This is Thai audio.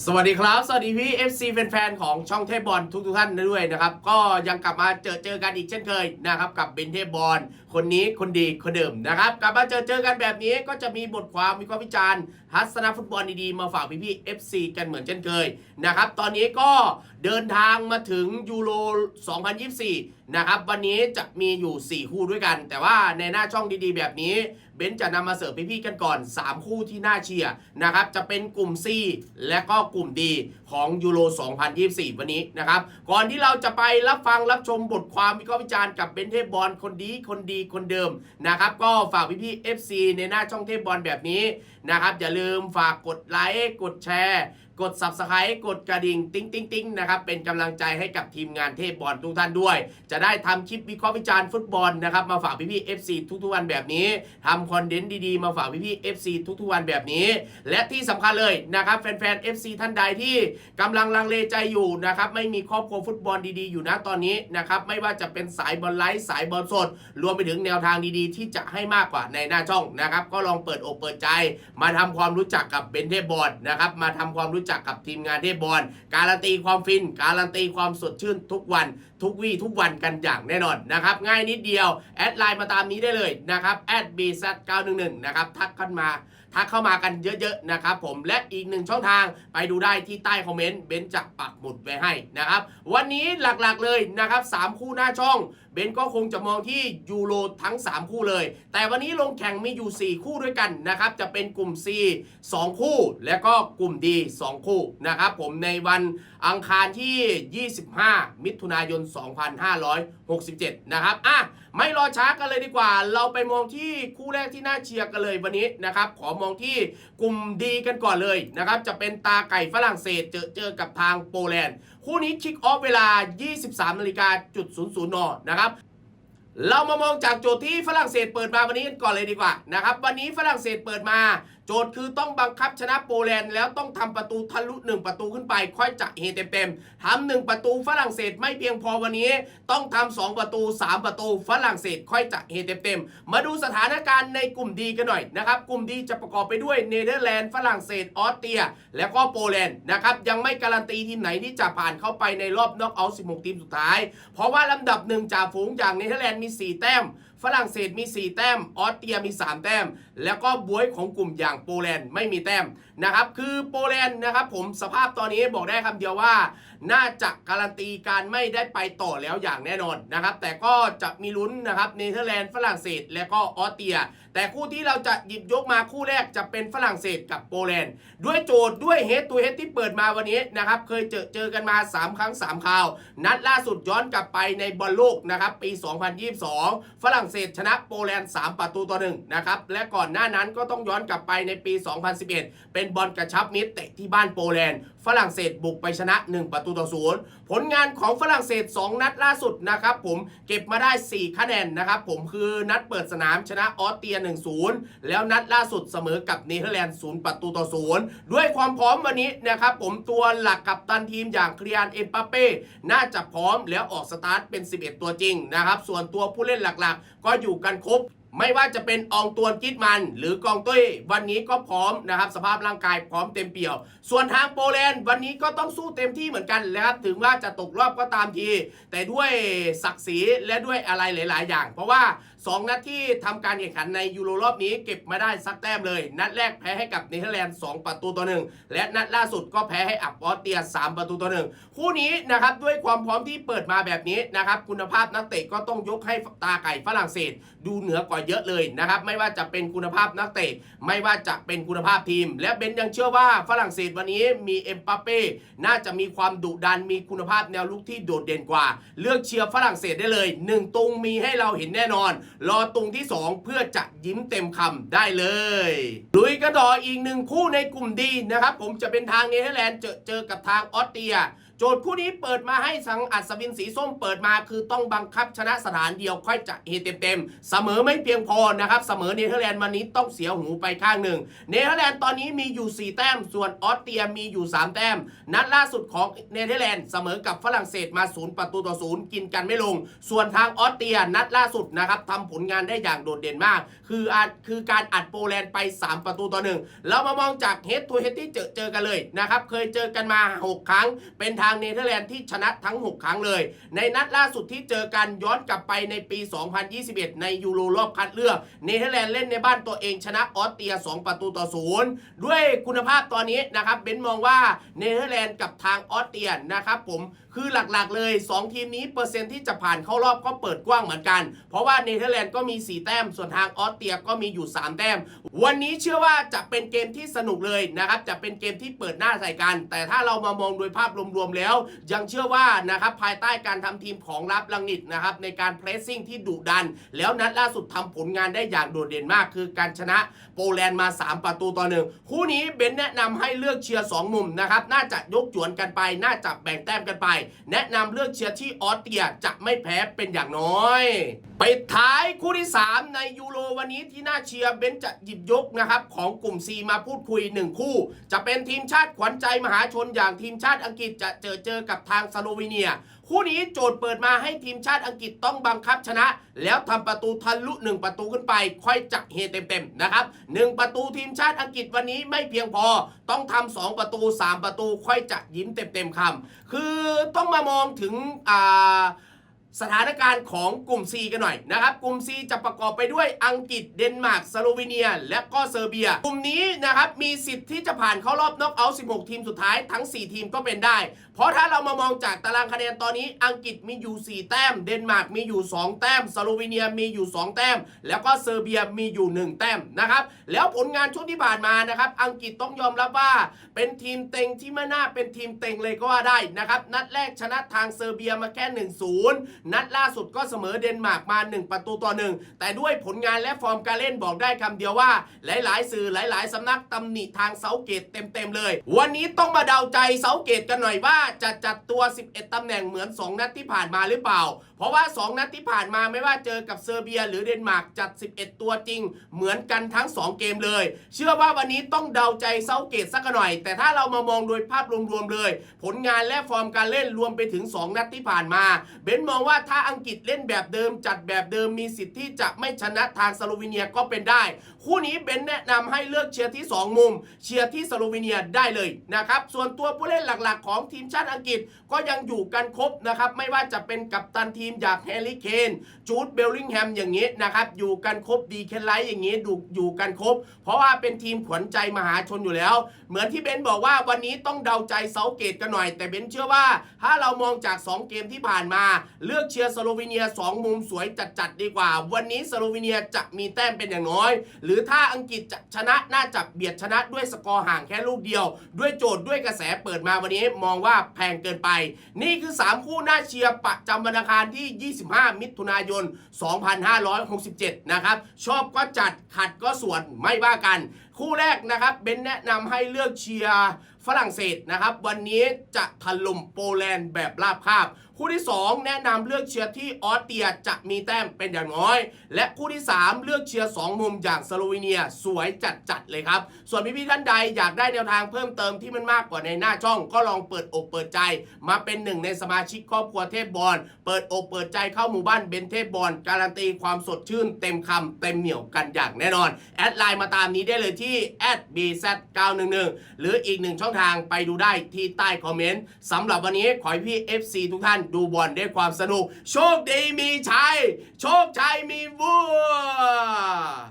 สวัสดีครับ สวัสดีพี่ FC แฟนๆของช่องเทพบอลทุกๆท่านด้วยนะครับ ก็ยังกลับมาเจอเจอกันอีกเช่นเคยนะครับ กับเบนเทพบอลคนนี้คนดีคนเดิมนะครับ กลับมาเจอเจอกันแบบนี้ก็จะมีบทความมีความวิจารณ์ ทัศนฟุตบอลดีๆ มาฝากพี่ๆ FC กันเหมือนเช่นเคยนะครับ ตอนนี้ก็เดินทางมาถึงยูโร 2024 นะครับ วันนี้จะมีอยู่ 4 คู่ด้วยกัน แต่ว่าในหน้าช่องดีๆ แบบนี้เบนซ์จะนำมาเสิร์ฟพี่ๆกันก่อน 3 คู่ที่น่าเชียร์นะครับ จะเป็นกลุ่ม C และก็กลุ่ม D ของยูโร 2024 วันนี้นะครับ ก่อนที่เราจะไปรับฟังรับชมบทความวิเคราะห์วิจารณ์กับเบนเทพบอลคนดีคนดีคนเดิมนะครับ ก็ฝากพี่ๆ FC ในหน้าช่องเทพบอลแบบนี้นะครับอย่าลืมฝากกดไลค์ กดแชร์ กด subscribe กดกระดิ่งติ๊งติ๊งติ๊งนะครับเป็นกำลังใจให้กับทีมงานเทพบอลทุกท่านด้วย จะได้ทำคลิปวิเคราะห์วิจารณ์ฟุตบอลนะครับมาฝากพี่ๆ FC ทุกๆวันแบบนี้ทำคอนเทนต์ดีๆ มาฝากพี่ๆ FC ทุกๆวันแบบนี้ และที่สำคัญเลยนะครับแฟนๆ FC ท่านใดที่กำลังลังเลใจอยู่นะครับไม่มีครอบครัวฟุตบอลดีๆอยู่นะตอนนี้นะครับไม่ว่าจะเป็นสายบอลไลฟ์สายบอลสด รวมไปถึงแนวทางดีๆ ที่จะให้มากกว่าในหน้าช่องนะครับก็ลองเปิดอกเปิดใจ มาทำความรู้จักกับเบนเทพบอลนะครับมาทำความรู้จักกับทีมงานเทพบอลการันตีความฟิน การันตีความสดชื่นทุกวัน ทุกวี่ทุกวันกันอย่างแน่นอนนะครับ ง่ายนิดเดียว แอดไลน์มาตามนี้ได้เลยนะครับแอด b z 911นะครับทักเข้ามาทักเข้ามากันเยอะๆนะครับผมและอีกหนึ่งช่องทางไปดูได้ที่ใต้คอมเมนต์เบนซ์จะปักหมุดไว้ให้นะครับ วันนี้หลักๆเลยนะครับสามคู่หน้าช่อง เบนก็คงจะมองที่ยูโรทั้ง 3 คู่เลย แต่วันนี้ลงแข่งมีอยู่ 4 คู่ด้วยกันนะครับ จะเป็นกลุ่ม C 2 คู่ และก็กลุ่ม D 2 คู่นะครับ ผมในวันอังคารที่ 25 มิถุนายน 2567 นะครับ อะ ไม่รอช้ากันเลยดีกว่า เราไปมองที่คู่แรกที่น่าเชียร์กันเลยวันนี้นะครับ ขอมองที่กลุ่ม D กันก่อนเลยนะครับ จะเป็นตาไก่ฝรั่งเศสเจอเจอกับทางโปแลนด์คู่นี้คิกออฟเวลา 23นาฬิกาจุด00นนะครับเรามามองจากโจทย์ที่ฝรั่งเศสเปิดมาวันนี้กันก่อนเลยดีกว่านะครับวันนี้ฝรั่งเศสเปิดมาโจทย์คือต้องบังคับชนะโปแลนด์แล้วต้องทำประตูทะลุ 1 ประตูขึ้นไป ค่อยจะเฮเต็มๆทำหนึ่งประตูฝรั่งเศสไม่เพียงพอวันนี้ ต้องทำสองประตู 3 ประตูฝรั่งเศสค่อยจะเฮเต็มๆมาดูสถานการณ์ในกลุ่มดีกันหน่อยนะครับกลุ่มดีจะประกอบไปด้วยเนเธอร์แลนด์ฝรั่งเศสออสเตรีย แล้วก็โปแลนด์นะครับยังไม่การันตีทีมไหนที่จะผ่านเข้าไปในรอบน็อกเอาท์16 ทีมสุดท้าย เพราะว่าลำดับหนึ่งจ่าฝูงอย่างเนเธอร์แลนด์มี 4 แต้ม ฝรั่งเศสมี 4 แต้ม ออสเตรียมี 3 แต้ม แล้วก็บวยของกลุ่มอย่างโปแลนด์ไม่มีแต้ม นะครับคือโปแลนด์นะครับผมสภาพตอนนี้บอกได้คำเดียวว่า น่าจะการันตีการไม่ได้ไปต่อแล้วอย่างแน่นอนนะครับแต่ก็จะมีลุ้นนะครับเนเธอร์แลนด์ฝรั่งเศส และก็ออสเตรีย แต่คู่ที่เราจะหยิบยกมาคู่แรกจะเป็นฝรั่งเศสกับโปแลนด์ด้วยโจทย์ด้วยเฮดตัวเฮดที่เปิดมาวันนี้นะครับเคยเจอเจอกันมา 3 ครั้ง 3 คราว นัดล่าสุดย้อนกลับไปในบอลโลกนะครับปี 2022 ฝรั่งเศสชนะโปแลนด์3ประตูต่อหนึ่งนะครับและก่อนหน้านั้นก็ต้องย้อนกลับไปในปี 2011 เป็นบอลกระชับมิตรเตะที่บ้านโปแลนด์ ฝรั่งเศสบุกไปชนะ 1 ประตูต่อศูนย์ผลงานของฝรั่งเศส 2 นัดล่าสุดนะครับผมเก็บมาได้ 4 คะแนนนะครับผมคือนัดเปิดสนามชนะออสเตรีย 1-0 แล้วนัดล่าสุดเสมอกับเนเธอร์แลนด์ 0 ประตูต่อศูนย์ด้วยความพร้อมวันนี้นะครับผมตัวหลักกับตันทีมอย่างเคลียนเอ็มปาเป้น่าจะพร้อมแล้วออกสตาร์ทเป็น 11 ตัวจริงนะครับส่วนตัวผู้เล่นหลักๆ ก็อยู่กันครบ ไม่ว่าจะเป็นอองตวนกิดมัน หรือกองตุ้ยวันนี้ก็พร้อมนะครับ สภาพร่างกายพร้อมเต็มเปี่ยว ส่วนทางโปแลนด์วันนี้ก็ต้องสู้เต็มที่เหมือนกันนะครับถึงว่าจะตกรอบก็ตามที แต่ด้วยศักดิ์ศรีและด้วยอะไรหลาย ๆ อย่าง เพราะว่า 2 นัดที่ทำการแข่งขันในยูโรรอบนี้เก็บมาได้สักแต้มเลย นัดแรกแพ้ให้กับเนเธอร์แลนด์2ประตูต่อหนึ่งและนัดล่าสุดก็แพ้ให้อับออสเตรีย 3 ประตูต่อหนึ่งคู่นี้นะครับด้วยความพร้อมที่เปิดมาแบบนี้นะครับคุณภาพนักเตะก็ต้องยกให้ตาไก่ฝรั่งเศส ดูเหนือกว่าเยอะเลยนะครับไม่ว่าจะเป็นคุณภาพนักเตะไม่ว่าจะเป็นคุณภาพทีม และเบนยังเชื่อว่าฝรั่งเศสวันนี้มีเอ็มปาเป้น่าจะมีความดุดันมีคุณภาพแนวลุกที่โดดเด่นกว่า เลือกเชียร์ฝรั่งเศสได้เลยหนึ่งตุงมีให้เราเห็นแน่นอน รอตรงที่ 2 เพื่อจะยิ้มเต็มคำได้เลยลุยกระดออีกหนึ่งคู่ในกลุ่มดีนะครับผมจะเป็นทางเนเธอร์แลนด์เจอเจอกับทางออสเตรีย จทย์คู่นี้เปิดมาให้สังอัศวินสีส้มเปิดมาคือต้องบังคับชนะสถานเดียวค่อยจะเฮเต็มๆเสมอไม่เพียงพอนะครับเสมอเนเธอร์แลนด์วันนี้ต้องเสียหูไปข้างหนึ่งเนเธอร์แลนด์ตอนนี้มีอยู่ 4 แต้ม ส่วนออสเตรียมีอยู่ 3 แต้ม นัดล่าสุดของเนเธอร์แลนด์เสมอกับฝรั่งเศสมาศูนย์ประตูต่อศูนย์กินกันไม่ลง ส่วนทางออสเตรียนัดล่าสุดนะครับทำผลงานได้อย่างโดดเด่นมาก คืออาคือการอัดโปแลนด์ไป 3 ประตูต่อหนึ่งเรามามองจากเฮดทูเฮดที่เจอเจอกันเลยนะครับเคยเจอกันมา 6 ครั้งเป็นทางเนเธอร์แลนด์ที่ชนะทั้ง 6 ครั้งเลย ในนัดล่าสุดที่เจอกันย้อนกลับไปในปี 2021 ในยูโรรอบคัดเลือกเนเธอร์แลนด์เล่นในบ้านตัวเองชนะออสเตรีย 2 ประตูต่อศูนย์ด้วยคุณภาพตอนนี้นะครับเบนมองว่าเนเธอร์แลนด์กับทางออสเตรียนะครับผมคือหลักๆเลย 2 ทีมนี้เปอร์เซ็นต์ที่จะผ่านเข้ารอบก็เปิดกว้างเหมือนกัน เพราะว่าเนเธอร์แลนด์ก็มี 4 แต้ม ส่วนทางออสเตรียก็มีอยู่ 3 แต้ม วันนี้เชื่อว่าจะเป็นเกมที่สนุกเลยนะครับ จะเป็นเกมที่เปิดหน้าใส่กัน แต่ถ้าเรามามองโดยภาพรวมๆแล้ว ยังเชื่อว่านะครับภายใต้การทำทีมของรับลังนิดนะครับในการเพรสซิ่งที่ดุดัน แล้วนัดล่าสุดทำผลงานได้อย่างโดดเด่นมาก คือการชนะโปแลนด์มา 3 ประตูต่อหนึ่งคู่นี้เบนแนะนำให้เลือกเชียร์2มุมนะครับน่าจะยกจวนกันไป น่าจะแบ่งแต้มกันไปแนะนำเลือกเชียร์ที่ออสเตรียจะไม่แพ้เป็นอย่างน้อย ไปท้ายคู่ที่ 3 ในยูโรวันนี้ที่น่าเชียร์เบนจะหยิบยกนะครับของกลุ่ม C มาพูดคุย 1 คู่ จะเป็นทีมชาติขวัญใจมหาชนอย่างทีมชาติอังกฤษจะเจอเจอกับทางสโลวีเนีย คู่นี้โจทย์เปิดมาให้ทีมชาติอังกฤษต้องบังคับชนะ แล้วทำประตูทะลุ 1 ประตูขึ้นไป ค่อยจักเฮเต็มๆนะครับ1ประตูทีมชาติอังกฤษวันนี้ไม่เพียงพอต้องทำ2ประตู 3 ประตูค่อยจะยิ้มเต็มๆคำคือต้องมามองถึงอ่า สถานการณ์ของกลุ่ม C กันหน่อยนะครับ กลุ่ม C จะประกอบไปด้วยอังกฤษ เดนมาร์ก สโลวีเนีย และก็เซอร์เบีย กลุ่มนี้นะครับมีสิทธิ์ที่จะผ่านเข้ารอบน็อกเอาท์16 ทีมสุดท้ายทั้ง 4 ทีมก็เป็นได้ เพราะถ้าเรามามองจากตารางคะแนนตอนนี้ อังกฤษมีอยู่ 4 แต้ม เดนมาร์กมีอยู่ 2 แต้ม สโลวีเนียมีอยู่ 2 แต้ม แล้วก็เซอร์เบียมีอยู่ 1 แต้มนะครับ แล้วผลงานช่วงที่ผ่านมานะครับ อังกฤษต้องยอมรับว่า เป็นทีมเต็งที่ไม่น่าเป็นทีมเต็งเลยก็ว่าได้นะครับ นัดแรกชนะทางเซอร์เบียมาแค่ 1-0นัดล่าสุดก็เสมอเดนมาร์กมา 1 ประตูต่อหนึ่งแต่ด้วยผลงานและฟอร์มการเล่นบอกได้คำเดียวว่า หลาย ๆ สื่อหลาย ๆสำนักตำหนิทางเซาเกตเต็ม ๆ เลย วันนี้ต้องมาเดาใจเซาเกตกันหน่อยว่าจะจัดตัว 11ตำแหน่งเหมือน 2 นัดที่ผ่านมาหรือเปล่า เพราะว่า 2 นัดที่ผ่านมาไม่ว่าเจอกับเซอร์เบีย หรือเดนมาร์กจัด 11 ตัวจริง เหมือนกันทั้ง 2 เกมเลย เชื่อว่าวันนี้ต้องเดาใจเซาเกตสักหน่อย แต่ถ้าเรามามองโดยภาพรวมๆเลย ผลงานและฟอร์มการเล่นรวมไปถึง 2 นัดที่ผ่านมา เบนมองว่าาถ้าอังกฤษเล่นแบบเดิมจัดแบบเดิมมีสิทธิ์ที่จะไม่ชนะทางสโลวีเนียก็เป็นได้ คู่นี้เบนแนะนำให้เลือกเชียร์ที่ 2 มุม เชียร์ที่สโลวีเนียได้เลยนะครับส่วนตัวผู้เล่นหลักๆ ของทีมชาติอังกฤษก็ยังอยู่กันครบนะครับไม่ว่าจะเป็นกัปตันทีมอย่างแฮร์รี่เคนจูดเบลลิงแฮมอย่างนี้นะครับอยู่กันครบดีเคนไลท์อย่างนี้ดูอยู่กันครบ เพราะว่าเป็นทีมขวัญใจมหาชนอยู่แล้ว เหมือนที่เบนบอกว่าวันนี้ต้องเดาใจเซาเกตกันหน่อย แต่เบนเชื่อว่า ถ้าเรามองจาก 2 เกมที่ผ่านมาเลือกเชียร์สโลวีเนีย 2 มุมสวยจัดๆดีกว่า วันนี้สโลวีเนียจะมีแต้มเป็นอย่างน้อย หรือถ้าอังกฤษจะชนะน่าจะเบียดชนะด้วยสกอร์ห่างแค่ลูกเดียว ด้วยโจทย์ด้วยกระแสเปิดมาวันนี้มองว่าแพงเกินไป นี่คือ 3 คู่น่าเชียร์ประจำวันอังคารที่ 25 มิถุนายน 2567 นะครับ ชอบก็จัดขัดก็ส่วนไม่ว่ากัน คู่แรกนะครับเบนแนะนำให้เลือกเชียร์ ฝรั่งเศสนะครับ วันนี้จะถล่มโปแลนด์แบบราบคาบ คู่ที่ 2 แนะนำเลือกเชียร์ที่ออสเตรียจะมีแต้มเป็นอย่างน้อย และคู่ที่ 3 เลือกเชียร์2มุมอย่างสโลวีเนียสวยจัดๆเลยครับ ส่วนพี่ๆท่านใดอยากได้แนวทางเพิ่มเติมที่มันมากกว่าในหน้าช่อง ก็ลองเปิดอกเปิดใจ มาเป็นหนึ่งในสมาชิกครอบครัวเทพบอลเปิดอกเปิดใจเข้าหมู่บ้านเบนเทพบอลการันตีความสดชื่นเต็มคำเต็มเหนียวกันอย่างแน่นอนแอดไลน์มาตามนี้ได้เลยที่ @bz911 หรืออีกหนึ่งช่องทางไปดูได้ที่ใต้คอมเมนต์สำหรับวันนี้ขอให้พี่ FC ทุกท่านดูบอลด้วยความสนุก โชคดีมีชัย โชคชัยมีวัว